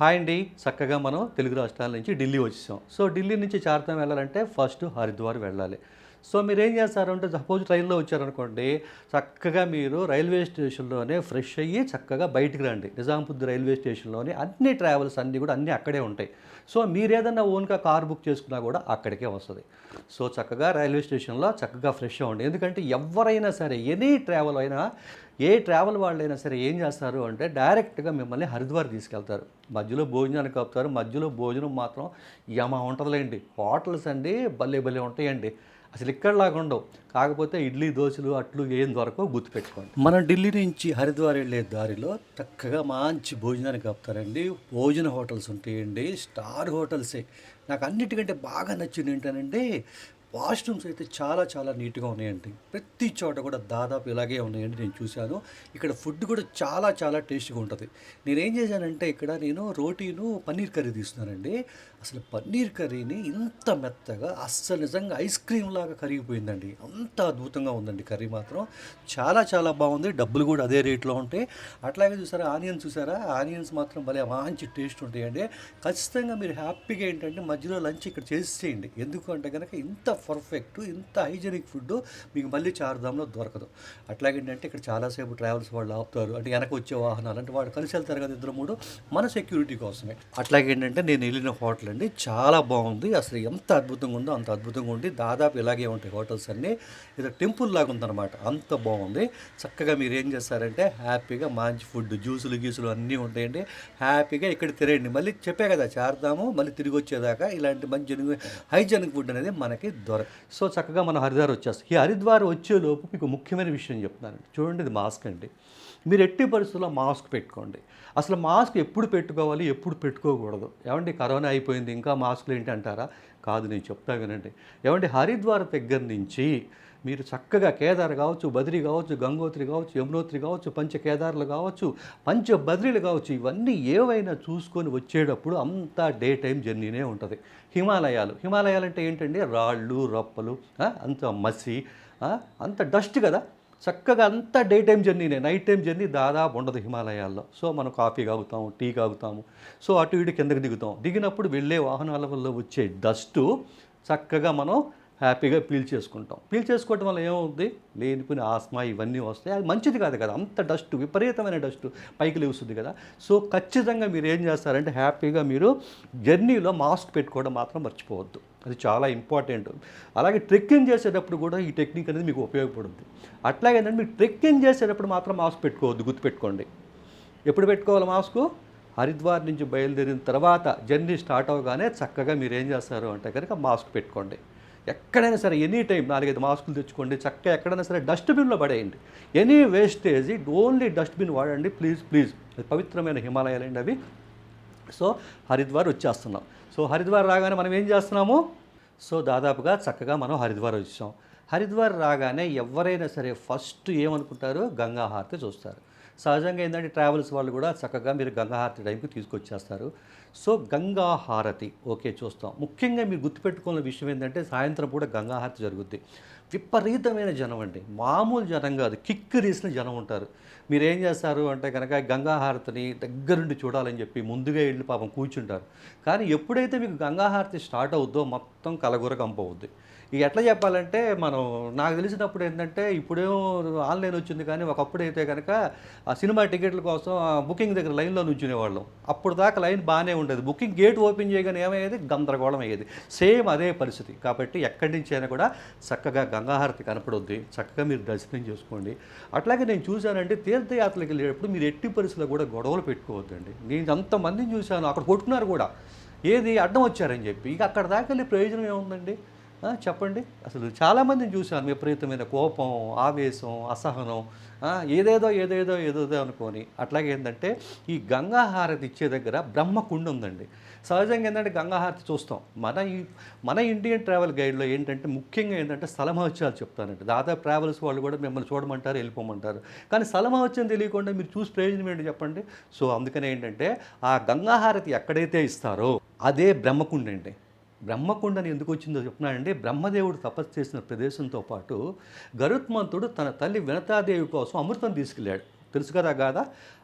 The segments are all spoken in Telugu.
హాయ్ అండి. చక్కగా మనం తెలుగు రాష్ట్రాల నుంచి ఢిల్లీ వచ్చేసాం. సో ఢిల్లీ నుంచి చార్ధామ్ వెళ్ళాలంటే ఫస్ట్ హరిద్వార్ వెళ్ళాలి. సో మీరు ఏం చేస్తారంటే సపోజ్ ట్రైన్లో వచ్చారనుకోండి చక్కగా మీరు రైల్వే స్టేషన్లోనే ఫ్రెష్ అయ్యి చక్కగా బయటికి రండి. నిజాంపుద్ది రైల్వే స్టేషన్లోనే అన్ని ట్రావెల్స్ అన్నీ కూడా అన్నీ అక్కడే ఉంటాయి. సో మీరు ఏదన్నా ఓన్గా కార్ బుక్ చేసుకున్నా కూడా అక్కడికే వస్తుంది. సో చక్కగా రైల్వే స్టేషన్లో చక్కగా ఫ్రెష్ అవ్వండి. ఎందుకంటే ఎవరైనా సరే ఎనీ ట్రావెల్ అయినా ఏ ట్రావెల్ వాళ్ళైనా సరే ఏం చేస్తారు అంటే డైరెక్ట్గా మిమ్మల్ని హరిద్వార్ తీసుకెళ్తారు. మధ్యలో భోజనానికి ఆపుతారు. మధ్యలో భోజనం మాత్రం యమ ఉంటుందిలేండి. హోటల్స్ అండి భలే భలే ఉంటాయండి. అసలు ఇక్కడలాగా ఉండవు. కాకపోతే ఇడ్లీ దోశలు అట్లు ఏం దొరకవు గుర్తుపెట్టుకోండి. మనం ఢిల్లీ నుంచి హరిద్వార్ వెళ్ళే దారిలో చక్కగా మంచి భోజనానికి ఆపుతారండి. భోజన హోటల్స్ ఉంటాయండి. స్టార్ హోటల్సే. నాకు అన్నిటికంటే బాగా నచ్చింది ఏంటంటే వాష్రూమ్స్ అయితే చాలా చాలా నీట్గా ఉన్నాయండి. ప్రతి చోట కూడా దాదాపు ఇలాగే ఉన్నాయండి నేను చూశాను. ఇక్కడ ఫుడ్ కూడా చాలా చాలా టేస్టీగా ఉంటుంది. నేనేం చేశానంటే ఇక్కడ నేను రోటీను పన్నీర్ కర్రీ తీస్తున్నానండి. అసలు పన్నీర్ కర్రీని ఇంత మెత్తగా అస్సలు నిజంగా ఐస్ క్రీమ్ లాగా కరిగిపోయిందండి. అంత అద్భుతంగా ఉందండి కర్రీ మాత్రం. చాలా చాలా బాగుంది. డబ్బులు కూడా అదే రేట్లో ఉంటాయి. అట్లాగే చూసారా ఆనియన్స్ చూసారా? ఆనియన్స్ మాత్రం భలే మంచి టేస్ట్ ఉంటాయండి. ఖచ్చితంగా మీరు హ్యాపీగా ఏంటంటే మధ్యలో లంచ్ ఇక్కడ చేసేయండి. చేయండి ఎందుకంటే కనుక ఇంత పర్ఫెక్ట్ ఇంత హైజెనిక్ ఫుడ్ మీకు మళ్ళీ చారుదాంలో దొరకదు. అట్లాగేంటంటే ఇక్కడ చాలాసేపు ట్రావెల్స్ వాళ్ళు ఆపుతారు. అంటే వెనక వచ్చే వాహనాలు అంటే వాళ్ళు కలిసి వెళ్తారు కదా ఇద్దరు మూడు మన సెక్యూరిటీ కోసమే. అట్లాగేంటంటే నేను వెళ్ళిన హోటల్ అండి చాలా బాగుంది. అసలు ఎంత అద్భుతంగా ఉందో అంత అద్భుతంగా ఉండి దాదాపు ఇలాగే ఉంటాయి హోటల్స్ అన్నీ. ఇది టెంపుల్ లాగా ఉందన్నమాట. అంత బాగుంది. చక్కగా మీరు ఏం చేస్తారంటే హ్యాపీగా మంచి ఫుడ్ జ్యూసులు గీసులు అన్నీ ఉంటాయండి. హ్యాపీగా ఇక్కడ తిరేయండి మళ్ళీ చెప్పే కదా చేరదాము మళ్ళీ తిరిగి వచ్చేదాకా ఇలాంటి మంచి హైజెనిక్ ఫుడ్ అనేది మనకి దొరక సో చక్కగా మనం హరిద్వార్ వచ్చేస్తాం ఈ హరిద్వార్ వచ్చేలోపు మీకు ముఖ్యమైన విషయం చెప్తున్నానండి. చూడండి ఇది మాస్క్ అండి. మీరు ఎట్టి పరిస్థితుల్లో మాస్క్ పెట్టుకోండి. అసలు మాస్క్ ఎప్పుడు పెట్టుకోవాలి ఎప్పుడు పెట్టుకోకూడదు. ఏమండి కరోనా అయిపోయింది ఇంకా మాస్కులు ఏంటి అంటారా కాదు నేను చెప్తా వినండి. ఏమండి హరిద్వార్ దగ్గర నుంచి మీరు చక్కగా కేదార్ కావచ్చు బద్రి కావచ్చు గంగోత్రి కావచ్చు యమునోత్రి కావచ్చు పంచ కేదార్లు కావచ్చు పంచ బద్రీలు కావచ్చు ఇవన్నీ ఏవైనా చూసుకొని వచ్చేటప్పుడు అంతా డే టైం జర్నీనే ఉంటుంది. హిమాలయాలు. హిమాలయాలు అంటే ఏంటండి? రాళ్ళు రప్పలు అంత మసి అంత డస్ట్ కదా? చక్కగా అంతా డే టైం జర్నీనే నైట్ టైం జర్నీ దాదాపు ఉండదు హిమాలయాల్లో. సో మనం కాఫీ తాగుతాము టీ తాగుతాము. సో అటు ఇటు కిందకి దిగుతాం. దిగినప్పుడు వెళ్ళే వాహనాల వల్ల వచ్చే డస్టు చక్కగా మనం హ్యాపీగా పీల్ చేసుకుంటాం. పీల్ చేసుకోవటం వల్ల ఏమవుద్ది? లేనిపోయిన ఆస్మా ఇవన్నీ వస్తాయి. అది మంచిది కాదు కదా. అంత డస్ట్ విపరీతమైన డస్ట్ పైకి లేస్తుంది కదా. సో ఖచ్చితంగా మీరు ఏం చేస్తారంటే హ్యాపీగా మీరు జర్నీలో మాస్క్ పెట్టుకోవడం మాత్రం మర్చిపోవద్దు. అది చాలా ఇంపార్టెంట్. అలాగే ట్రెక్కింగ్ చేసేటప్పుడు కూడా ఈ టెక్నిక్ అనేది మీకు ఉపయోగపడుతుంది అట్లాగే ఏంటంటే మీరు ట్రెక్కింగ్ చేసేటప్పుడు మాత్రం మాస్క్ పెట్టుకోవద్దు గుర్తుపెట్టుకోండి. ఎప్పుడు పెట్టుకోవాలి మాస్క్? హరిద్వార్ నుంచి బయలుదేరిన తర్వాత జర్నీ స్టార్ట్ అవగానే చక్కగా మీరు ఏం చేస్తారు అంటే కనుక మాస్క్ పెట్టుకోండి. ఎక్కడైనా సరే ఎనీ టైం నాలుగైదు మాస్కులు తెచ్చుకోండి. చక్కగా ఎక్కడైనా సరే డస్ట్బిన్లో పడేయండి. ఎనీ వేస్టేజ్ ఓన్లీ డస్ట్బిన్ వాడండి. Please please. పవిత్రమైన పవిత్రమైన హిమాలయాలండి అవి. సో హరిద్వార్ వచ్చేస్తున్నాం. సో హరిద్వార్ రాగానే మనం ఏం చేస్తున్నాము? సో దాదాపుగా చక్కగా మనం హరిద్వార్ వచ్చాం హరిద్వార్ రాగానే ఎవరైనా సరే ఫస్ట్ ఏమనుకుంటారు? గంగాహారతి చూస్తారు. సహజంగా ఏంటంటే ట్రావెల్స్ వాళ్ళు కూడా చక్కగా మీరు గంగాహారతి టైంకి తీసుకొచ్చేస్తారు. సో గంగాహారతి ఓకే చూస్తాం. ముఖ్యంగా మీరు గుర్తుపెట్టుకున్న విషయం ఏంటంటే సాయంత్రం కూడా గంగాహారతి జరుగుద్ది. విపరీతమైన జనం అండి. మామూలు జనం కాదు. కిక్కిరీసిన జనం ఉంటారు. మీరు ఏం చేస్తారు అంటే కనుక గంగాహారతిని దగ్గరుండి చూడాలని చెప్పి ముందుగా వెళ్ళి పాపం కూర్చుంటారు. కానీ ఎప్పుడైతే మీకు గంగాహారతి స్టార్ట్ అవుద్దో మొత్తం కలగుర కంపవుద్ది ఇక ఎట్లా చెప్పాలంటే మనం నాకు తెలిసినప్పుడు ఏంటంటే ఇప్పుడేమో ఆన్లైన్ వచ్చింది కానీ ఒకప్పుడు అయితే కనుక ఆ సినిమా టికెట్ల కోసం బుకింగ్ దగ్గర లైన్లో నుంచునేవాళ్ళం. అప్పుడు దాకా లైన్ బాగానే ఉండేది. బుకింగ్ గేట్ ఓపెన్ చేయగానే ఏమయ్యేది? గందరగోళం అయ్యేది. సేమ్ అదే పరిస్థితి. కాబట్టి ఎక్కడి నుంచి అయినా కూడా చక్కగా గంగాహారతి కనపడొద్ది. చక్కగా మీరు దర్శనం చేసుకోండి. అట్లాగే నేను చూశానంటే తీర్థయాత్రలకు వెళ్ళేటప్పుడు మీరు ఎట్టి పరిస్థితుల్లో కూడా గొడవలు పెట్టుకోవద్దండి. నేను అంతమందిని చూశాను. అక్కడ కొట్టుకున్నారు కూడా. ఏది అడ్డం వచ్చారని చెప్పి. ఇక అక్కడ దాకా వెళ్ళి ప్రయోజనం ఏముందండి? చెప్పండి. అసలు చాలామందిని చూశాను విపరీతమైన కోపం ఆవేశం అసహనం ఏదేదో ఏదేదో ఏదేదో అనుకొని. అట్లాగే ఏంటంటే ఈ గంగాహారతి ఇచ్చే దగ్గర బ్రహ్మకుండ ఉందండి. సహజంగా ఏంటంటే గంగాహారతి చూస్తాం. మన ఈ మన ఇండియన్ ట్రావెల్ గైడ్లో ఏంటంటే ముఖ్యంగా ఏంటంటే స్థల మహత్యాలు చెప్తానండి. దాదాపు ట్రావెల్స్ వాళ్ళు కూడా మిమ్మల్ని చూడమంటారు వెళ్ళిపోమంటారు. కానీ స్థల మహత్యం తెలియకుండా మీరు చూసి ప్రయోజనం ఏంటి చెప్పండి? సో అందుకనే ఏంటంటే ఆ గంగాహారతి ఎక్కడైతే ఇస్తారో అదే బ్రహ్మకుండ అండి బ్రహ్మకుండని ఎందుకు వచ్చిందో చెప్తున్నానంటే బ్రహ్మదేవుడు తపస్సు చేసిన ప్రదేశంతో పాటు గరుత్మంతుడు తన తల్లి వినతాదేవి కోసం అమృతం తీసుకెళ్ళాడు. తెలుసు కదా కాదా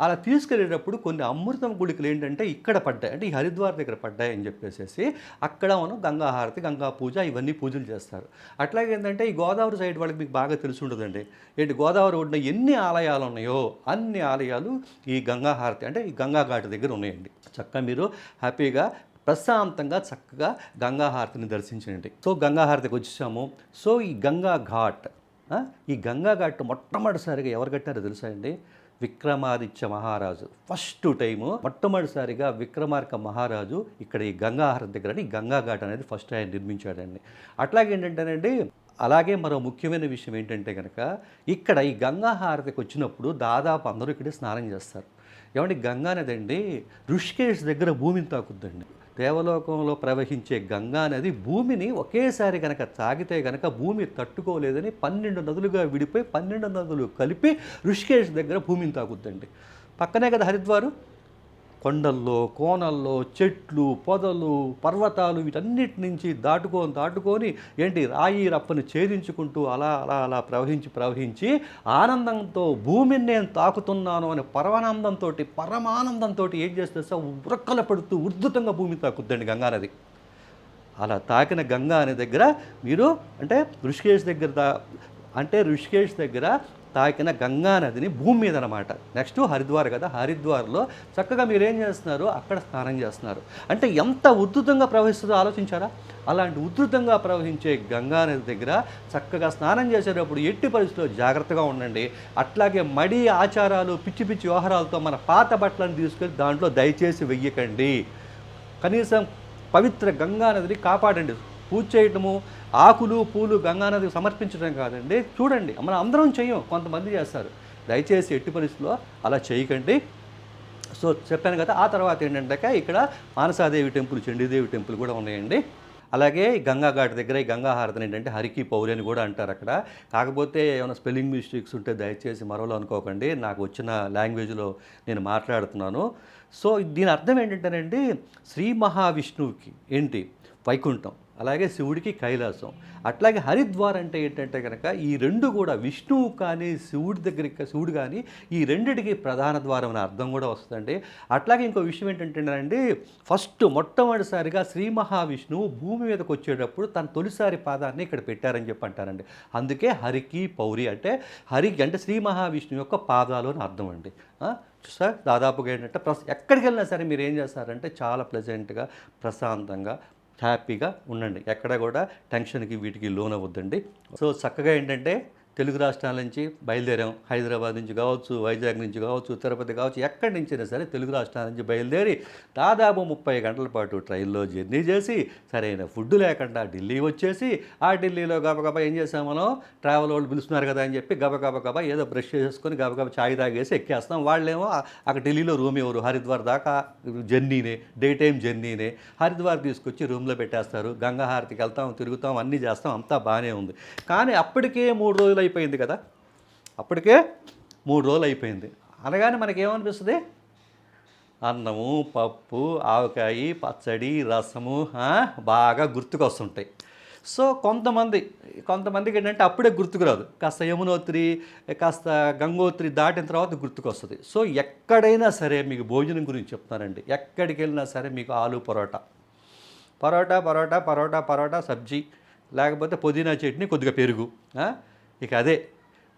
అలా తీసుకెళ్ళేటప్పుడు కొన్ని అమృతం గుళికలు ఏంటంటే ఇక్కడ పడ్డాయి. అంటే ఈ హరిద్వార్ దగ్గర పడ్డాయి అని చెప్పేసి అక్కడ మనం గంగాహారతి గంగా పూజ ఇవన్నీ పూజలు చేస్తారు. అట్లాగే ఏంటంటే ఈ గోదావరి సైడ్ వాళ్ళకి మీకు బాగా తెలిసి ఉంటుందండి ఏంటి? గోదావరి ఒడ్డున ఎన్ని ఆలయాలు ఉన్నాయో అన్ని ఆలయాలు ఈ గంగాహారతి అంటే ఈ గంగా ఘాట్ దగ్గర ఉన్నాయండి. చక్కగా మీరు హ్యాపీగా ప్రశాంతంగా చక్కగా గంగాహారతిని దర్శించండి సో గంగాహారతికి వచ్చేసాము. సో ఈ గంగా ఘాట్ ఈ గంగా ఘాట్ మొట్టమొదటిసారిగా ఎవరు కట్టారో తెలుసా అండి? విక్రమాదిత్య మహారాజు. ఫస్ట్ టైము మొట్టమొదటిసారిగా విక్రమార్క మహారాజు ఇక్కడ ఈ గంగా దగ్గర ఈ గంగా ఘాట్ అనేది ఫస్ట్ ఆయన నిర్మించాడండి. అట్లాగే ఏంటంటేనండి అలాగే మరో ముఖ్యమైన విషయం ఏంటంటే కనుక ఇక్కడ ఈ గంగా హారతికి వచ్చినప్పుడు దాదాపు అందరూ ఇక్కడే స్నానం చేస్తారు. ఏమంటే గంగా నది అండి దగ్గర భూమిని తాకుద్దండి. దేవలోకంలో ప్రవహించే గంగా నది భూమిని ఒకేసారి కనుక తాగితే కనుక భూమి తట్టుకోలేదని పన్నెండు నదులుగా విడిపోయి పన్నెండు నదులు కలిపి ఋషికేశ్ దగ్గర భూమిని తాగుద్దండి. పక్కనే కదా హరిద్వారు. కొండల్లో కోనల్లో చెట్లు పొదలు పర్వతాలు వీటన్నిటి నుంచి దాటుకొని దాటుకొని ఏంటి రాయి రప్పని ఛేదించుకుంటూ అలా అలా అలా ప్రవహించి ప్రవహించి ఆనందంతో భూమిని నేను తాకుతున్నాను అనే పరమానందంతో పరమానందంతో ఏం చేస్తే సార్ ఉరక్కల పడుతూ ఉద్ధృతంగా భూమి తాకుద్దండి గంగానది. అలా తాకిన గంగా అనే దగ్గర మీరు అంటే ఋషికేశ్ దగ్గర అంటే ఋషికేశ్ దగ్గర తాకిన గంగా నదిని భూమి మీద అనమాట నెక్స్ట్ హరిద్వార్ కదా హరిద్వార్లో చక్కగా మీరు ఏం చేస్తున్నారు? అక్కడ స్నానం చేస్తున్నారు. అంటే ఎంత ఉధృతంగా ప్రవహిస్తుందో ఆలోచించారా? అలాంటి ఉధృతంగా ప్రవహించే గంగా నది దగ్గర చక్కగా స్నానం చేసేటప్పుడు ఎట్టి పరిస్థితుల్లో జాగ్రత్తగా ఉండండి. అట్లాగే మడి ఆచారాలు పిచ్చి పిచ్చి వ్యవహారాలతో మన పాత బట్టలను తీసుకెళ్ళి దాంట్లో దయచేసి వెయ్యకండి. కనీసం పవిత్ర గంగా నదిని కాపాడండి. పూజ చేయటము ఆకులు పూలు గంగానదికి సమర్పించడం కాదండి. చూడండి మనం అందరం చేయం కొంతమంది చేస్తారు. దయచేసి ఎట్టి పరిస్థితుల్లో అలా చేయకండి. సో చెప్పాను కదా ఆ తర్వాత ఏంటంటే ఇక్కడ మానసాదేవి టెంపుల్ చండీదేవి టెంపుల్ కూడా ఉన్నాయండి. అలాగే ఈ గంగా ఘాట్ దగ్గర ఈ గంగా హారతిని ఏంటంటే హరికి పౌరి అని కూడా అంటారు అక్కడ. కాకపోతే ఏమైనా స్పెల్లింగ్ మిస్టేక్స్ ఉంటే దయచేసి మరోలో అనుకోకండి. నాకు వచ్చిన లాంగ్వేజ్లో నేను మాట్లాడుతున్నాను. సో దీని అర్థం ఏంటంటేనండి శ్రీ మహావిష్ణువుకి ఏంటి? వైకుంఠం. అలాగే శివుడికి కైలాసం. అట్లాగే హరిద్వార్ అంటే ఏంటంటే కనుక ఈ రెండు కూడా విష్ణువు కానీ శివుడి దగ్గరికి శివుడు కానీ ఈ రెండిటికి ప్రధాన ద్వారం అనే అర్థం కూడా వస్తుందండి. అట్లాగే ఇంకో విషయం ఏంటంటేనండి ఫస్ట్ మొట్టమొదటిసారిగా శ్రీ మహావిష్ణువు భూమి మీదకి వచ్చేటప్పుడు తన తొలిసారి పాదాన్ని ఇక్కడ పెట్టారని చెప్పి అంటారండి. అందుకే హరికి పౌరి అంటే హరికి అంటే శ్రీ మహావిష్ణువు యొక్క పాదాలు అని అర్థం అండి. సార్ దాదాపుగా ఏంటంటే ప్రస్ ఎక్కడికి వెళ్ళినా సరే మీరు ఏం చేస్తారంటే చాలా ప్లెజెంట్గా ప్రశాంతంగా హ్యాపీగా ఉండండి. ఎక్కడ కూడా టెన్షన్కి వీటికి లోన్ అవ్వద్దండి సో చక్కగా ఏంటంటే తెలుగు రాష్ట్రాల నుంచి బయలుదేరాం. హైదరాబాద్ నుంచి కావచ్చు వైజాగ్ నుంచి కావచ్చు తిరుపతి కావచ్చు ఎక్కడి నుంచైనా సరే తెలుగు రాష్ట్రాల నుంచి బయలుదేరి దాదాపు ముప్పై గంటల పాటు ట్రైన్లో జర్నీ చేసి సరైన ఫుడ్ లేకుండా ఢిల్లీ వచ్చేసి ఆ ఢిల్లీలో గబగబా ఏం చేసాం మనం? ట్రావెల్ వాళ్ళు పిలుస్తున్నారు కదా అని చెప్పి గబగబా గబా ఏదో బ్రష్ చేసుకొని గబగబ చాయ్ తాగేసి ఎక్కేస్తాం. వాళ్ళేమో అక్కడ ఢిల్లీలో రూమ్ ఎవరు? హరిద్వార్ దాకా జర్నీనే డే టైం జర్నీనే. హరిద్వార్ తీసుకొచ్చి రూమ్లో పెట్టేస్తారు. గంగా హారతికి వెళ్తాం తిరుగుతాం అన్నీ చేస్తాం. అంతా బాగానే ఉంది. కానీ అప్పటికే మూడు రోజులు అయిపోయింది కదా. అప్పటికే మూడు రోజులు అయిపోయింది. అనగానే మనకేమనిపిస్తుంది? అన్నము పప్పు ఆవకాయ పచ్చడి రసము బాగా గుర్తుకొస్తుంటాయి. సో కొంతమంది కొంతమందికి ఏంటంటే అప్పుడే గుర్తుకురాదు కాస్త యమునోత్రి కాస్త గంగోత్రి దాటిన తర్వాత గుర్తుకొస్తుంది. సో ఎక్కడైనా సరే మీకు భోజనం గురించి చెప్తానండి. ఎక్కడికి వెళ్ళినా సరే మీకు ఆలు పరోటా. పరోటా పరోటా పరోటా పరోటా సబ్జీ లేకపోతే పుదీనా చట్నీ కొద్దిగా పెరుగు ఇక అదే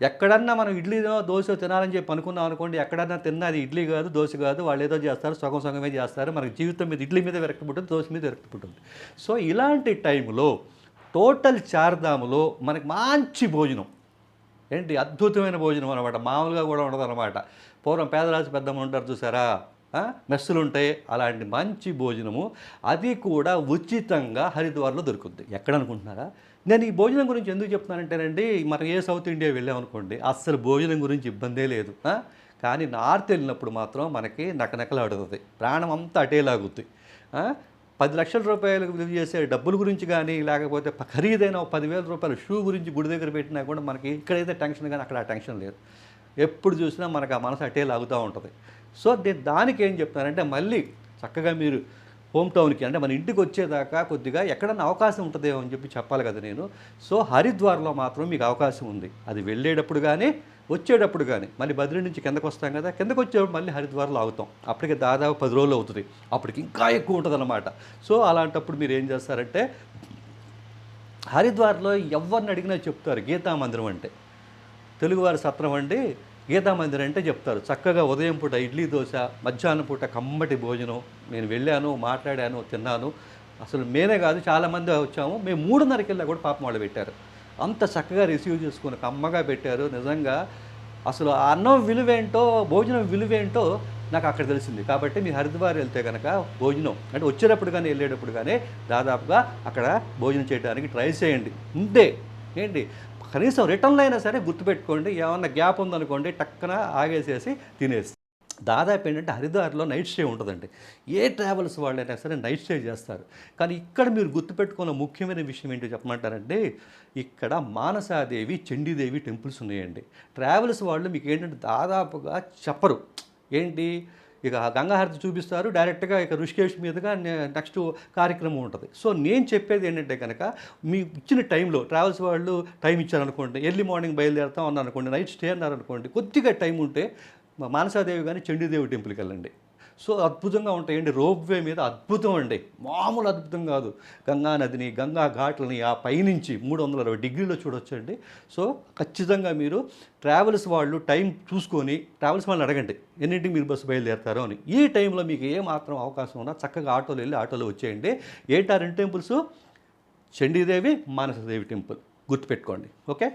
ఎక్కడన్నా మనం ఇడ్లీనో దోశ తినాలని చెప్పి అనుకున్నాం అనుకోండి ఎక్కడన్నా తిన్నా అది ఇడ్లీ కాదు దోశ కాదు వాళ్ళు ఏదో చేస్తారు సగం సగమే చేస్తారు మనకి జీవితం మీద ఇడ్లీ మీద విరక్తి పుట్టింది దోశ మీద విరక్తి పుట్టింది సో ఇలాంటి టైంలో టోటల్ చార్ధాములో మనకి మంచి భోజనం. ఏంటి? అద్భుతమైన భోజనం అనమాట మామూలుగా కూడా ఉండదు అనమాట పూర్వం పేదరాజు పెద్దమ్మ ఉంటారు చూసారా? మెస్సులు ఉంటాయి అలాంటి మంచి భోజనము అది కూడా ఉచితంగా హరిద్వార్లో దొరుకుద్ది. ఎక్కడ అనుకుంటున్నారా నేను ఈ భోజనం గురించి ఎందుకు చెప్తున్నానంటేనండి మనం ఏ సౌత్ ఇండియా వెళ్ళామనుకోండి అస్సలు భోజనం గురించి ఇబ్బందే లేదు. కానీ నార్త్ వెళ్ళినప్పుడు మాత్రం మనకి నకనకలాడుతుంది. ప్రాణం అంతా అటే లాగుద్ది పది లక్షల రూపాయలు విలువ చేసే డబ్బుల గురించి కానీ లేకపోతే ఖరీదైన పదివేల రూపాయల షూ గురించి గుడి దగ్గర పెట్టినా కూడా మనకి ఇక్కడైతే టెన్షన్ కానీ అక్కడ ఆ టెన్షన్ లేదు. ఎప్పుడు చూసినా మనకు ఆ మనసు అటే లాగుతూ ఉంటుంది. సో నేను దానికి ఏం చెప్తానంటే మళ్ళీ చక్కగా మీరు హోమ్ టౌన్కి అంటే మన ఇంటికి వచ్చేదాకా కొద్దిగా ఎక్కడన్నా అవకాశం ఉంటుందేమో అని చెప్పి చెప్పాలి కదా నేను. సో హరిద్వార్లో మాత్రం మీకు అవకాశం ఉంది. అది వెళ్ళేటప్పుడు కానీ వచ్చేటప్పుడు కానీ మళ్ళీ బదిలీ నుంచి కిందకు వస్తాం కదా కిందకు వచ్చేటప్పుడు మళ్ళీ హరిద్వార్లో ఆగుతాం. అప్పటికి దాదాపు పది రోజులు అవుతుంది. అప్పటికి ఇంకా ఎక్కువ ఉంటుందన్నమాట. సో అలాంటప్పుడు మీరు ఏం చేస్తారంటే హరిద్వార్లో ఎవరిని అడిగినా చెప్తారు గీతా మందిరం అంటే. తెలుగువారి సత్రం అండి. గీతా మందిరం అంటే చెప్తారు. చక్కగా ఉదయం పూట ఇడ్లీ దోశ మధ్యాహ్నం పూట కమ్మటి భోజనం. నేను వెళ్ళాను మాట్లాడాను తిన్నాను. అసలు మేమే కాదు చాలామంది వచ్చాము. మేము మూడున్నరకి వెళ్ళా కూడా పాపం వాళ్ళు పెట్టారు. అంత చక్కగా రిసీవ్ చేసుకుని కమ్మగా పెట్టారు. నిజంగా అసలు ఆ అన్నం విలువేంటో భోజనం విలువేంటో నాకు అక్కడ తెలిసింది. కాబట్టి మీ హరిద్వార్ వెళ్తే కనుక భోజనం అంటే వచ్చేటప్పుడు కానీ వెళ్ళేటప్పుడు కానీ దాదాపుగా అక్కడ భోజనం చేయడానికి ట్రై చేయండి. ఉంటే ఏంటి? కనీసం రిటర్న్లో అయినా సరే గుర్తుపెట్టుకోండి ఏమన్నా గ్యాప్ ఉందనుకోండి టక్కన ఆగేసేసి తినేసి. దాదాపు ఏంటంటే హరిద్వార్లో నైట్ స్టే ఉంటుందండి. ఏ ట్రావెల్స్ వాళ్ళైనా సరే నైట్ స్టే చేస్తారు. కానీ ఇక్కడ మీరు గుర్తుపెట్టుకున్న ముఖ్యమైన విషయం ఏంటో చెప్పమంటారంటే ఇక్కడ మానసాదేవి చండీదేవి టెంపుల్స్ ఉన్నాయండి. ట్రావెల్స్ వాళ్ళు మీకు ఏంటంటే దాదాపుగా చెప్పరు. ఏంటి? ఇక గంగాహారతి చూపిస్తారు. డైరెక్ట్గా ఇక ఋషికేష్ మీదుగా నెక్స్ట్ కార్యక్రమం ఉంటుంది. సో నేను చెప్పేది ఏంటంటే కనుక మీ ఇచ్చిన టైంలో ట్రావెల్స్ వాళ్ళు టైం ఇచ్చారనుకోండి ఎర్లీ మార్నింగ్ బయలుదేరుతాం అన్నారనుకోండి నైట్ స్టే అన్నారనుకోండి కొద్దిగా టైం ఉంటే మానసాదేవి కానీ చండీదేవి టెంపుల్కి వెళ్ళండి. సో అద్భుతంగా ఉంటాయండి. రోప్వే మీద అద్భుతం అండి. మామూలు అద్భుతం కాదు. గంగా నదిని గంగా ఘాట్లని ఆ పైనుంచి మూడు వందల అరవై డిగ్రీలో చూడొచ్చండి. సో ఖచ్చితంగా మీరు ట్రావెల్స్ వాళ్ళు టైం చూసుకొని ట్రావెల్స్ వాళ్ళని అడగండి. ఎన్నింటికి మీరు బస్సు బయలుదేరుతారో అని. ఈ టైంలో మీకు ఏ మాత్రం అవకాశం ఉన్నా చక్కగా ఆటోలో వెళ్ళి ఆటోలో వచ్చేయండి. ఏంటా రెండు టెంపుల్స్? చండీదేవి మానసదేవి టెంపుల్. గుర్తుపెట్టుకోండి. ఓకే?